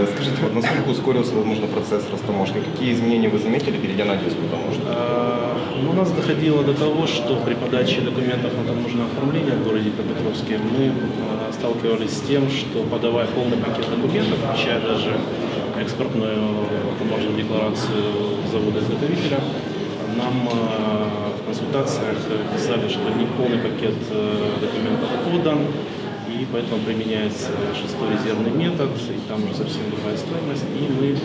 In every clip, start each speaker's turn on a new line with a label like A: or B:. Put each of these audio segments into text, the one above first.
A: Э, Скажите, насколько ускорился, возможно, процесс растаможки? Какие изменения вы заметили, перейдя на детскую таможню?
B: У нас доходило до того, что при подаче документов на таможенное оформление в городе Днепропетровске мы а, сталкивались с тем, что подавая полный пакет документов, включая даже экспортную таможенную декларацию завода-изготовителя, нам а, в консультациях писали, что не полный пакет э, документов подан, и поэтому применяется шестой резервный метод, и там уже совсем другая стоимость, и мы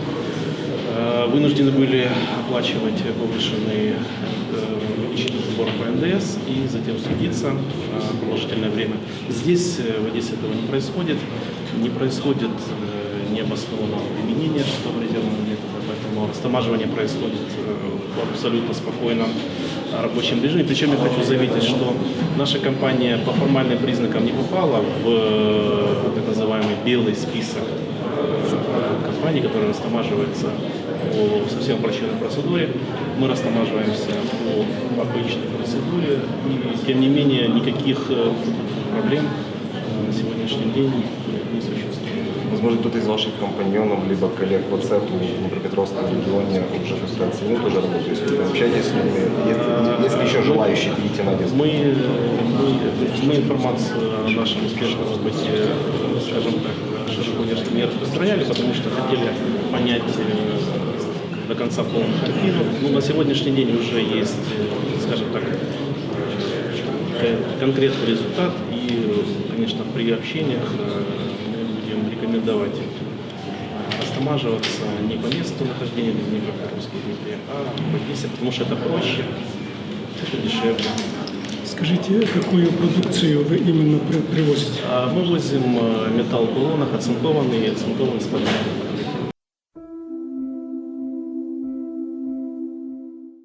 B: э, вынуждены были оплачивать повышенный э, увеличительный сбор по НДС и затем судиться э, продолжительное время. Здесь э, в Одессе этого не происходит, не происходит э, необоснованного применения шестого резервного метода, поэтому растамаживание происходит абсолютно спокойном э, рабочем режиме. Причем я хочу заметить, что наша компания по формальным признакам не попала в э, так называемый белый список компаний, которые растамаживаются по совсем упрощенной процедуре. Мы растамаживаемся по обычной процедуре. И, тем не менее, никаких э, проблем на сегодняшний день не существует.
A: Возможно, кто-то из ваших компаньонов, либо коллег по цеху в Днепропетровском регионе уже как-то оценил тоже работу, если вы общаетесь с ними, перейти на детскую?
B: Мы, мы, мы информацию о нашем успешном опыте, скажем так, широко не- распространяли, потому что хотели понять э, до конца полную картину. Ну, на сегодняшний день уже есть, э, скажем так, кон- конкретный результат, и, э, конечно, при общениях э, мы будем рекомендовать э, растамаживаться не по месту нахождения Днепропетровске, Днепре, а в Одессе, потому что это проще, это дешевле.
C: Скажите, какую продукцию вы именно при- привозите?
B: А Мы возим э, металл в баллонах, оцинкованный и оцинкованный складной